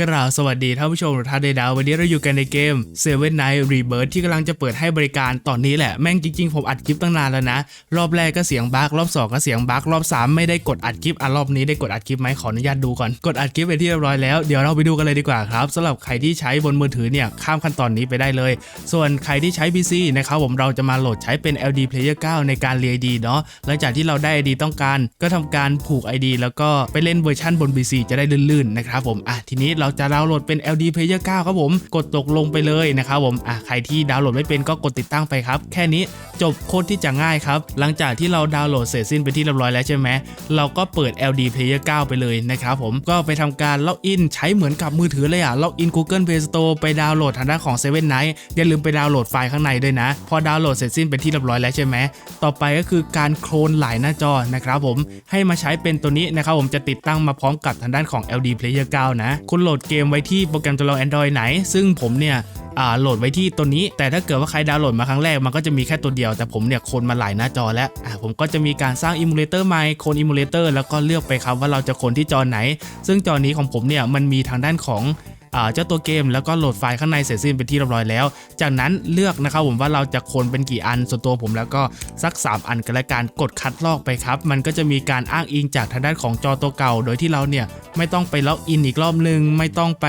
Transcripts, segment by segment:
กราบสวัสดีท่านผู้ชมทุกท่านในดาววันนี้เราอยู่กันในเกม Seven Night Rebirth ที่กำลังจะเปิดให้บริการตอนนี้แหละ แม่งจริงๆ ผมอัดคลิปตั้งนานแล้วนะ รอบแรกก็เสียงบั๊กรอบ 2 ก็เสียงบั๊กรอบ 3 ไม่ได้กดอัดคลิปอะรอบนี้ได้กดอัดคลิปไหมขออนุญาตดูก่อน กดอัดคลิปไปที่เรียบร้อยแล้วเดี๋ยวเราไปดูกันเลยดีกว่าครับสำหรับใครที่ใช้บนมือถือเนี่ยข้ามขั้นตอนนี้ไปได้เลย ส่วนใครที่ใช้ PC นะครับผมเราจะมาโหลดใช้เป็น LD Player 9 ในการเรีย ID เนาะหลังจากที่เราได้ ID ต้องการ ก็ทำการผูก ID แล้วก็ไปเล่นเวอร์ชันบน PC จะได้ลื่นๆนะครับผมอะทีนี้เราจะดาวน์โหลดเป็น LD Player 9 ครับผม กดตกลงไปเลยนะครับผมอะใครที่ดาวน์โหลดไม่เป็นก็กดติดตั้งไปครับ แค่นี้จบโคตรที่จะง่ายครับ หลังจากที่เราดาวน์โหลดเสร็จสิ้นไปที่เรียบร้อยแล้วใช่ไหมเราก็เปิด LD Player 9 ไปเลยนะครับผมก็ไปทำการล็อกอินใช้เหมือนกับมือถือเลยอะล็อกอิน Google Play Store ไปดาวน์โหลดทางด้านของ Seven Night อย่าลืมไปดาวน์โหลดไฟล์ข้างในด้วยนะ พอดาวน์โหลดเสร็จสิ้นเป็นที่เรียบร้อยแล้วใช่ไหมต่อไปก็คือการโคลนหลายหน้าจอนะครับผมให้มาใช้เป็นตัวนี้นะครับผมจะติดตั้งมาพร้อมกับทางด้านของ LD Player 9 นะคุณโหลดดเกมไว้ที่โปรแกรมจำลอง Android ไหน ซึ่งผมเนี่ยโหลดไว้ที่ตัวนี้ แต่ถ้าเกิดว่าใครดาวน์โหลดมาครั้งแรกมันก็จะมีแค่ตัวเดียว แต่ผมเนี่ยโคนมาหลายหน้าจอแล้วผมก็จะมีการสร้างอิมูเลเตอร์ใหม่โคนอิมูเลเตอร์แล้วก็เลือกไปครับว่าเราจะโคนที่จอไหน ซึ่งจอนี้ของผมเนี่ยมันมีทางด้านของ เจ้าตัวเกมแล้วก็โหลดไฟล์ข้างในเสร็จสิ้นเป็นที่เรียบร้อยแล้ว จากนั้นเลือกนะครับผมว่าเราจะโคนเป็นกี่อันส่วนตัวผมแล้วก็สัก 3 อันกันละกันกดคัดลอกไปครับ มันก็จะมีการอ้างอิงจากทางด้านของจอตัวเก่า โดยที่เราเนี่ยไม่ต้องไปล็อกอินอีกรอบนึง ไม่ต้องไป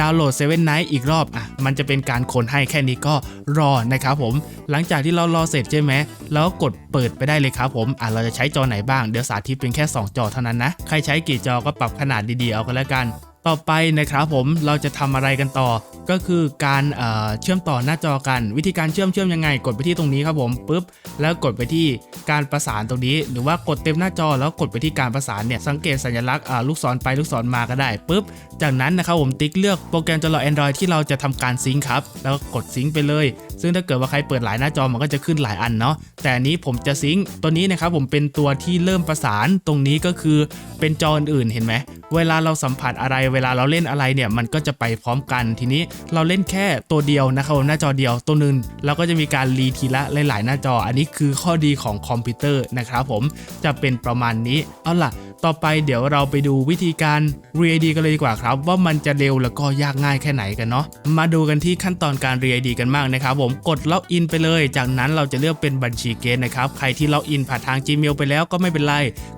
ดาวน์โหลด7 Night อีกรอบอะมันจะเป็นการโคนให้แค่นี้ก็รอนะครับผม หลังจากที่เรารอเสร็จใช่ไหมเราก็กดเปิดไปได้เลยครับผมอะเราจะใช้จอไหนบ้างเดี๋ยวสาธิตเป็นแค่ 2 จอเท่านั้นนะใครใช้กี่จอก็ปรับขนาดดีๆเอากันละกัน ต่อไปนะครับผมเราจะทำอะไรกันต่อ ก็คือการเเชื่อมต่อหน้าจอกัน วิธีการเชื่อมเชื่อมยังไง กดไปที่ตรงนี้ครับผมปุ๊บแล้วกดไปที่การประสานตรงนี้ หรือว่ากดเต็มหน้าจอแล้วกดไปที่การประสานเนี่ยสังเกตสัญลักษณ์ลูกศรไปลูกศรมาก็ได้ปุ๊บจากนั้นนะครับผมติ๊กเลือกโปรแกรมจอ Android ที่เราจะทำการซิงค์ครับแล้วก็กดซิงค์ไปเลย ซึ่งถ้าเกิดว่าใครเปิดหลายหน้าจอมันก็จะขึ้นหลายอันเนาะแต่นนี้ผมจะซิงค์ตัวนี้นะครับผมเป็นตัวที่เริ่มประสานตรงนี้ก็คือเป็นจออื่นๆเห็นไหมเวลาเราสัมผัสอะไรเวลาเราเล่นอะไรเนี่ยมันก็จะไปพร้อมกันทีนี้เราเล่นแค่ตัวเดียวนะครับผมหน้าจอเดียวตัวหนึงเราก็จะมีการรีทีละหลาย ๆ หน้าจอ อันนี้คือข้อดีของคอมพิวเตอร์นะครับผมจะเป็นประมาณนี้เอาล่ะ ต่อไปเดี๋ยวเราไปดูวิธีการ Re-ID กันเลยดีกว่าครับ ว่ามันจะเร็วแล้วก็ยากง่ายแค่ไหนกันเนาะมาดูกันที่ขั้นตอนการ Re-ID กันมากนะครับผมกดล็อกอินไปเลย จากนั้นเราจะเลือกเป็นบัญชีเกณฑ์นะครับใครที่ล็อกอินผ่านทาง Gmail ไปแล้วก็ไม่เป็นไร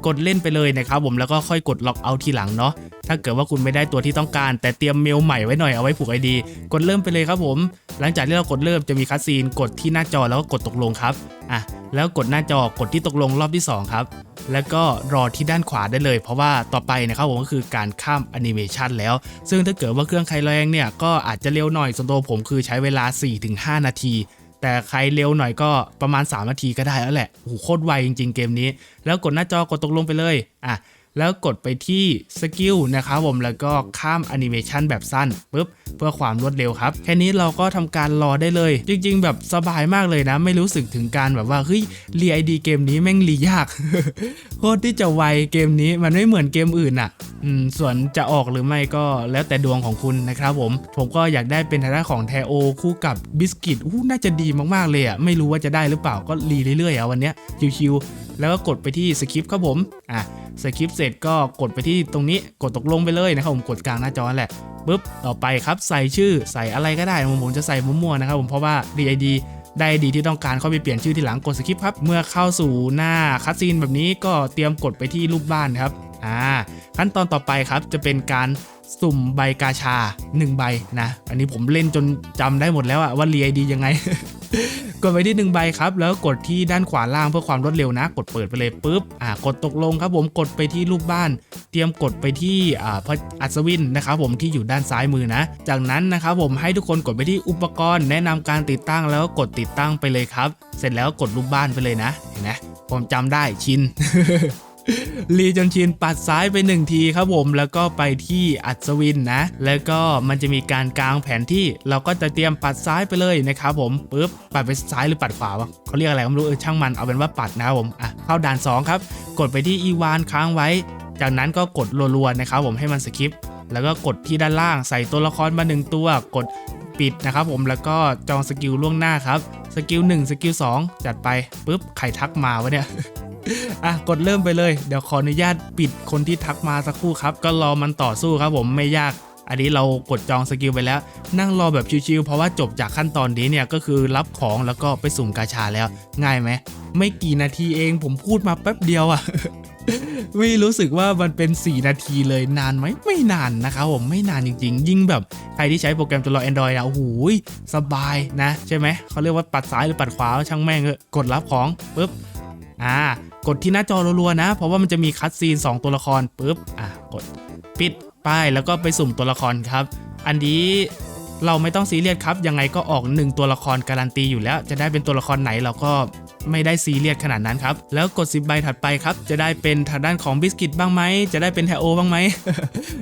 กดเล่นไปเลยนะครับผมแล้วก็ค่อยกดล็อกเอาทีหลังเนาะถ้าเกิดว่าคุณไม่ได้ตัวที่ต้องการ แต่เตรียมเมลใหม่ไว้หน่อยเอาไว้ผูก ID กดเริ่มไปเลยครับผม หลังจากที่เรากดเริ่มจะมีคัสซีนกดที่หน้าจอแล้วก็กดตกลงครับอะแล้วกดหน้าจอกดที่ตกลงรอบที่สองครับ แล้วก็รอที่ด้านขวาได้เลย เพราะว่าต่อไปนะครับผมก็คือการข้ามแอนิเมชันแล้ว ซึ่งถ้าเกิดว่าเครื่องใครแรงเนี่ยก็อาจจะเร็วหน่อยส่วนตัวผมคือใช้เวลา 4-5 นาทีแต่ใครเร็วหน่อยก็ประมาณ 3 นาทีก็ได้แล้วแหละ โอ้โห โคตรไวจริงๆ เกมนี้ แล้วกดหน้าจอกดตกลงไปเลย อะ แล้วกดไปที่สกิลนะครับผมแล้วก็ข้ามแอนิเมชันแบบสั้นปุ๊บเพื่อความรวดเร็วครับ แค่นี้เราก็ทำการรอได้เลย จริง ๆ แบบสบายมากเลยนะ ไม่รู้สึกถึงการแบบว่าเฮ้ยรีไอดีเกมนี้แม่งรียากโคตรที่จะไวเกมนี้มันไม่เหมือนเกมอื่นอะส่วนจะออกหรือไม่ก็แล้วแต่ดวงของคุณนะครับผม ผมก็อยากได้เป็นทางด้านของแทโอคู่กับบิสกิตอู้น่าจะดีมากๆเลยอะไม่รู้ว่าจะได้หรือเปล่าก็รีเรื่อยๆอะวันเนี้ยชิวๆแล้วก็กดไปที่สคริปต์ครับผมอะ สคริปต์เสร็จก็กดไปที่ตรงนี้กดตกลงไปเลยนะครับผมกดกลางหน้าจอแหละปุ๊บต่อไปครับใส่ชื่อใส่อะไรก็ได้ผมผมจะใส่มั่วๆนะครับผมเพราะว่า DID ได้ดีที่ต้องการเข้าไปเปลี่ยนชื่อทีหลังกดสคริปต์ครับ เมื่อเข้าสู่หน้าคัสซีนแบบนี้ก็เตรียมกดไปที่รูปบ้านครับอ่าขั้นตอนต่อไปครับจะเป็นการสุ่มใบกาชา 1 ใบนะ อันนี้ผมเล่นจนจำได้หมดแล้วอะว่าเรียดียังไง กดไปที่หนึ่งใบครับ แล้วกดที่ด้านขวาล่างเพื่อความรวดเร็วนะ กดเปิดไปเลยปุ๊บอ่ากดตกลงครับผมกดไปที่รูปบ้าน เตรียมกดไปที่อ่าพระอัศวินนะครับผมที่อยู่ด้านซ้ายมือนะ จากนั้นนะครับผมให้ทุกคนกดไปที่อุปกรณ์ แนะนำการติดตั้งแล้วก็กดติดตั้งไปเลยครับ เสร็จแล้วกดรูปบ้านไปเลยนะเห็นไหมผมจำได้ชิน รีจนชินปัดซ้ายไปหนึ่งทีครับผมแล้วก็ไปที่อัศวินนะ แล้วก็มันจะมีการกลางแผนที่เราก็จะเตรียมปัดซ้ายไปเลยนะครับผมปุ๊บปัดไปซ้ายหรือปัดขวาวะเขาเรียกอะไรก็ไม่รู้เออช่างมันเอาเป็นว่าปัดนะครับผมอะเข้าด่าน 2 ครับ กดไปที่อีวานค้างไว้ จากนั้นก็กดรัวๆนะครับผมให้มันสคิปแล้วก็กดที่ด้านล่างใส่ตัวละครมาหนึ่งตัวกดปิดนะครับผมแล้วก็จองสกิลล่วงหน้าครับสกิล1สกิล2จัดไปปุ๊บใครทักมาวะเนี่ย อะกดเริ่มไปเลย เดี๋ยวขออนุญาตปิดคนที่ทักมาสักครู่ครับ ก็รอมันต่อสู้ครับผมไม่ยาก อันนี้เรากดจองสกิลไปแล้ว นั่งรอแบบชิวๆเพราะว่าจบจากขั้นตอนนี้เนี่ยก็คือรับของแล้วก็ไปสุ่มกาชาแล้ว ง่ายไหม ไม่กี่นาทีเองผมพูดมาแป๊บเดียวอะไม่รู้สึกว่ามันเป็น 4 นาทีเลยนานไหมไม่นานนะครับผมไม่นานจริง ๆ ยิ่งแบบใครที่ใช้โปรแกรมตัวรอ Android นะโอ้โหสบายนะ ใช่ไหมเขาเรียกว่าปัดซ้ายหรือปัดขวาช่างแม่งเออกดรับของปุ๊บ อ่ากดที่หน้าจอรัวๆนะ เพราะว่ามันจะมีคัดซีน2 ตัวละครปุ๊บอะกดปิดป้ายแล้วก็ไปสุ่มตัวละครครับ อันนี้เราไม่ต้องซีเรียสครับยังไงก็ออก 1 ตัวละครการันตีอยู่แล้ว จะได้เป็นตัวละครไหนเราก็ ไม่ได้ซีเรียสขนาดนั้นครับ แล้วกด 10 ใบถัดไปครับ จะได้เป็นทางด้านของบิสกิตบ้างไหม จะได้เป็นแทโอบ้างไหม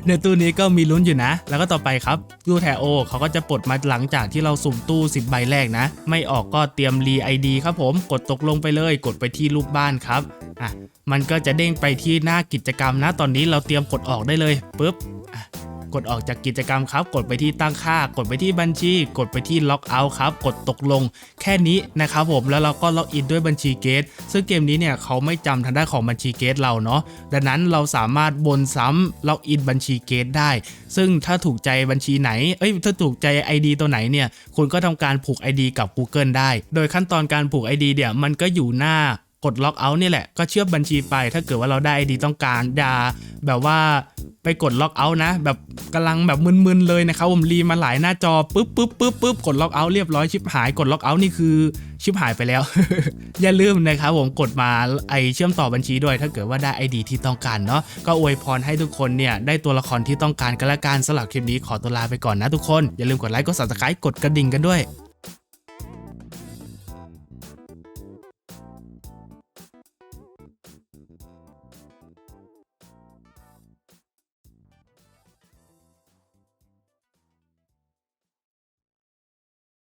ในตู้นี้ก็มีลุ้นอยู่นะ แล้วก็ต่อไปครับ ตู้แทโอเขาก็จะปลดมาหลังจากที่เราสุ่มตู้ 10 ใบแรกนะ ไม่ออกก็เตรียมรีไอดีครับผม กดตกลงไปเลย กดไปที่รูปบ้านครับ อะ มันก็จะเด้งไปที่หน้ากิจกรรมนะ ตอนนี้เราเตรียมกดออกได้เลยปุ๊บ กดออกจากกิจกรรมครับ กดไปที่ตั้งค่า กดไปที่บัญชี กดไปที่ล็อกเอาท์ครับ กดตกลง แค่นี้นะครับผม แล้วเราก็ล็อกอินด้วยบัญชีเกต ซึ่งเกมนี้เนี่ยเขาไม่จำทางด้านของบัญชีเกตเราเนาะ ดังนั้นเราสามารถบนซ้ำล็อกอินบัญชีเกตได้ ซึ่งถ้าถูกใจบัญชีไหน เอ้ย ถ้าถูกใจ ID ตัวไหนเนี่ย คุณก็ทำการผูก ID กับ Google ได้ โดยขั้นตอนการผูก ID เนี่ยมันก็อยู่หน้า กดล็อกเอาท์นี่แหละก็เชื่อมบัญชีไป ถ้าเกิดว่าเราได้ ID ต้องการอย่าแบบว่าไปกดล็อกเอาท์นะ แบบกำลังแบบมึนๆเลยนะครับผมรีมาหลายหน้าจอปุ๊บปุ๊บปุ๊บปุ๊บกดล็อกเอาท์เรียบร้อยชิปหายกดล็อกเอาท์นี่คือชิปหายไปแล้ว อย่าลืมนะครับผมกดมาไอเชื่อมต่อบัญชีด้วย ถ้าเกิดว่าได้ ID ที่ต้องการเนาะก็อวยพรให้ทุกคนเนี่ยได้ตัวละครที่ต้องการกันละกันสำหรับคลิปนี้ขอตัวลาไปก่อนนะทุกคนอย่าลืมกดไลค์กด subscribe กดกระดิ่งกันด้วย